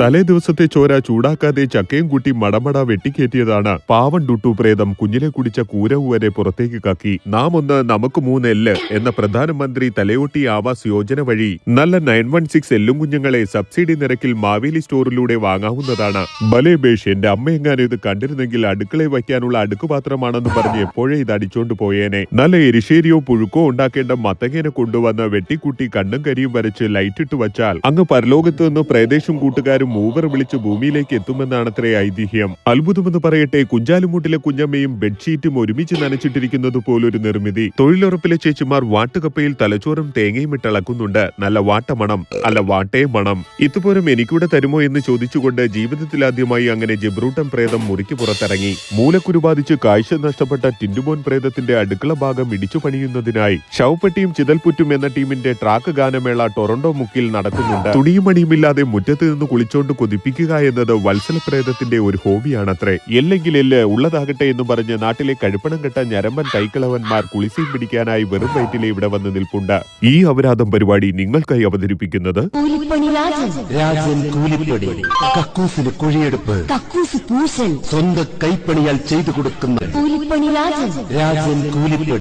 തലേ ദിവസത്തെ ചോര ചൂടാക്കാതെ ചക്കയും കൂട്ടി മടമട വെട്ടിക്കേറ്റിയതാണ് പാവൻ ഡുട്ടു പ്രേതം കുഞ്ഞിലെ കുടിച്ച കൂരവ് വരെ പുറത്തേക്ക് കക്കി. നാം ഒന്ന് നമുക്ക് മൂന്ന് എല്ല് എന്ന പ്രധാനമന്ത്രി തലയോട്ടി ആവാസ് യോജന വഴി നല്ല നയൻ വൺ സിക്സ് എല്ലും കുഞ്ഞുങ്ങളെ സബ്സിഡി നിരക്കിൽ മാവേലി സ്റ്റോറിലൂടെ വാങ്ങാവുന്നതാണ്. ബലേ ബേഷ് എന്റെ അമ്മ എങ്ങാനും ഇത് കണ്ടിരുന്നെങ്കിൽ അടുക്കളയിൽ വയ്ക്കാനുള്ള അടുക്കുപാത്രമാണെന്ന് പറഞ്ഞ് എപ്പോഴേ ഇത് അടിച്ചോണ്ട് പോയേനെ. നല്ല എരിശേരിയോ പുഴുക്കോ ഉണ്ടാക്കേണ്ട മത്തങ്ങേനെ കൊണ്ടുവന്ന് വെട്ടിക്കൂട്ടി കണ്ണും കരിയും വരച്ച് ലൈറ്റിട്ട് വച്ചാൽ അങ്ങ് പരലോകത്ത് നിന്ന് പ്രദേശം കൂട്ടുകാരും മൂവർ വിളിച്ച് ഭൂമിയിലേക്ക് എത്തുമെന്നാണത്രേ ഐതിഹ്യം. അത്ഭുതമെന്ന് പറയട്ടെ കുഞ്ചാലുമൂട്ടിലെ കുഞ്ഞമ്മയും ബെഡ്ഷീറ്റും ഒരുമിച്ച് നനച്ചിട്ടിരിക്കുന്നത് പോലൊരു നിർമ്മിതി. തൊഴിലുറപ്പിലെ ചേച്ചിമാർ വാട്ടുകപ്പയിൽ തലച്ചോറും തേങ്ങയും ഇട്ടിളക്കുന്നുണ്ട് നല്ല വാട്ടമണം അല്ല വാട്ടേ മണം. ഇതുപോലും എനിക്കൂടെ തരുമോ എന്ന് ചോദിച്ചുകൊണ്ട് ജീവിതത്തിലാദ്യമായി അങ്ങനെ ജബ്രൂട്ടൻ പ്രേതം മുറിക്ക് പുറത്തിറങ്ങി. മൂലക്കുരു ബാധിച്ച് കാഴ്ച നഷ്ടപ്പെട്ട ടിൻഡുമോൻ പ്രേതത്തിന്റെ അടുക്കള ഭാഗം ഇടിച്ചു പണിയുന്നതിനായി ശവപ്പെട്ടിയും ചിതൽപുറ്റും എന്ന ടീമിന്റെ ട്രാക്ക് ഗാനമേള ടൊറന്റോ മുക്കിൽ നടക്കുന്നുണ്ട്. തുണിയും മണിയുമില്ലാതെ മുറ്റത്ത് നിന്ന് കുളിച്ചോണ്ട് കൊതിപ്പിക്കുക എന്നത് വത്സല പ്രേതത്തിന്റെ ഒരു ഹോബിയാണത്രേ. എല്ലെങ്കിൽ എല്ല് ഉള്ളതാകട്ടെ എന്ന് പറഞ്ഞ് നാട്ടിലെ കഴുപ്പണം കെട്ട ഞരമ്പൻ കൈക്കളവന്മാർ കുളിസീൻ പിടിക്കാനായി വെറും വയറ്റിലെ ഇവിടെ വന്ന് നിൽപ്പുണ്ട്. ഈ അപരാധം പരിപാടി നിങ്ങൾക്കായി അവതരിപ്പിക്കുന്നത്? രാജൻ. രാജൻ കൂലിപ്പടി കക്കൂസിന് കുഴിയെടുപ്പ്. കക്കൂസ് പൂശൽ. സ്വന്തം കൈപ്പണിയാൽ ചെയ്തു കൊടുക്കുന്ന രാജൻ.